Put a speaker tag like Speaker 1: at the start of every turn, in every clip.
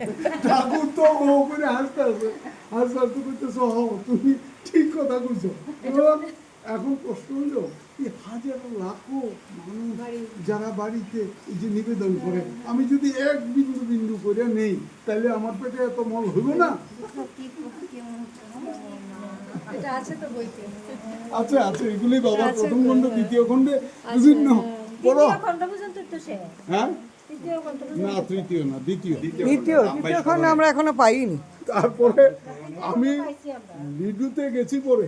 Speaker 1: ঠাকুর তো ও করে হাসতে হাসতে হাসতে করতেছো তুমি ঠিক কথা কইছো। এখন প্রশ্ন হলো এই হাজার লাখো মানুষ যারা বাড়িতে এই যে নিবেদন করে আমি যদি এক বিন্দু বিন্দু করে নেই তাহলে আমার পেটে এত মল হইব না?
Speaker 2: আছে
Speaker 1: আছে এগুলি বাবা প্রথম খণ্ড
Speaker 2: হ্যাঁ।
Speaker 1: দ্বিতীয় খণ্ডে বিভিন্ন।
Speaker 2: হ্যাঁ।
Speaker 1: বড়
Speaker 2: খণ্ড পর্যন্ত
Speaker 1: হ্যাঁ
Speaker 2: খণ্ড পর্যন্ত
Speaker 1: না তৃতীয় না দ্বিতীয়।
Speaker 3: দ্বিতীয় দ্বিতীয় আমরা এখনও পাইনি।
Speaker 1: তারপরে আমি লিডুতে গেছি পরে।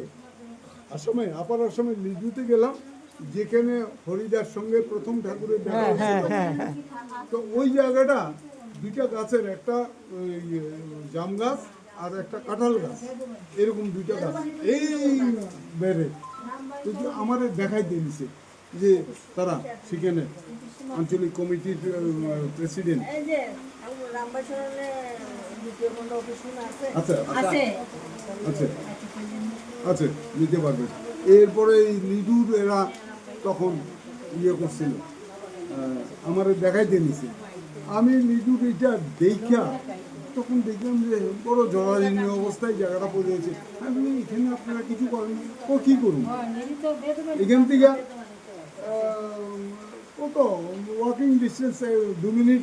Speaker 1: আসামে আপার আসামে লিডুতে গেলাম যেখানে হরিদার সঙ্গে প্রথম ঠাকুরের দেখা
Speaker 3: হ্যাঁ হ্যাঁ
Speaker 1: হয়েছিল।
Speaker 3: হ্যাঁ
Speaker 1: তো ওই জায়গাটা দুইটা গাছের একটা ওই, জাম গাছ আর একটা কাঁঠাল গাছ। এরকম দুইটা গাছ। এই বেড়ে। কিন্তু আমার দেখাই দিয়েছে যে তারা সেখানে আঞ্চলিক কমিটির প্রেসিডেন্ট
Speaker 2: আছে?
Speaker 1: আচ্ছা আচ্ছা। আচ্ছা। নিতে পারবে। এরপরে এই লিডুর এরা তখন ইয়ে করছিল। আমার দেখাইতে নিছে। আমি লিডুর এটা দেখা তখন দেখলাম যে বড় জরাজীর্ণ অবস্থায় জায়গাটা পড়ে আছে। আমি এখানে আপনারা কিছু করেন ও কী করুন? এখান থেকে কত ওয়াকিং ডিস্টেন্স দু মিনিট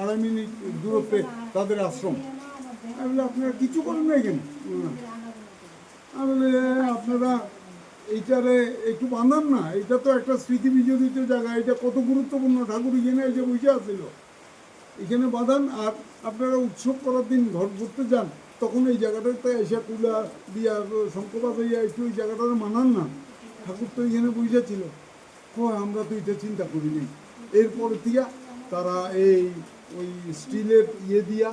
Speaker 1: আড়াই মিনিট দূরত্বে তাদের আশ্রম। আমি আপনারা কিছু করেন না এখানে? না। আমি আপনারা এইটারে একটু বাঁধান না। এটা তো একটা স্মৃতি বিজড়িত জায়গা। এটা কত গুরুত্বপূর্ণ? ঠাকুর এখানে এসে বসে আছিল। এখানে বাঁধান আর আপনারা উৎসব করার দিন ঘর ঘুরতে যান। তখন এই জায়গাটাতে এসে তুলা দিয়া শঙ্কবাদ হইয়া একটু ওই জায়গাটাতে মানান না। ঠাকুর তো এখানে বসে ছিল আমরা তো এটা চিন্তা করিনি। এরপর দিয়া তারা এই ওই স্টিলের ইয়ে দিয়া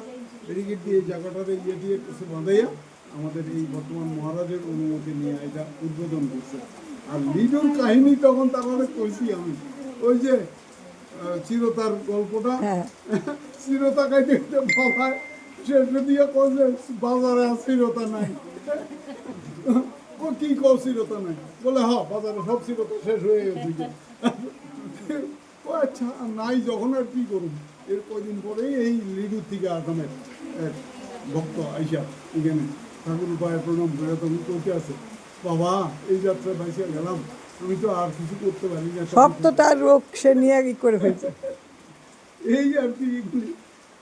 Speaker 1: ব্যারিকেড দিয়ে জায়গাটাতে ইয়ে দিয়ে কিছু বাঁধাইয়া আমাদের এই বর্তমান মহারাজের অনুমতি নিয়ে এটা উদ্বোধন করছে। আর লিডুর কাহিনী তখন তারপরে কইছি আমি। ওই যে চিরতার গল্পটা।
Speaker 3: হ্যাঁ।
Speaker 1: চিরতা খাইতে খাইতে বাবা শেষ দিয়ে কছে বাজারে আর চিরতা নাই। ও কি কও চিরতা নাই। বলে হ বাজারে সব চিরতা শেষ হয়ে গেছে ও আচ্ছা নাই যখন আর কি করুন এর কদিন পরেই এই লিডুর থেকে আসামের এক ভক্ত আইসা এখানে। ঠাকুর উপায় প্রণাম করে তখন চলতে আছে। বাবা এই যাত্রায় বাইসে গেলাম। আমি তো আর কিছু করতে পারি না।
Speaker 3: সব তো তার রোগ সে নিয়ে কি করে ফেলছে?
Speaker 1: এই আর কি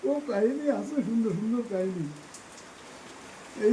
Speaker 1: ও কাহিনী আছে সুন্দর সুন্দর কাহিনী।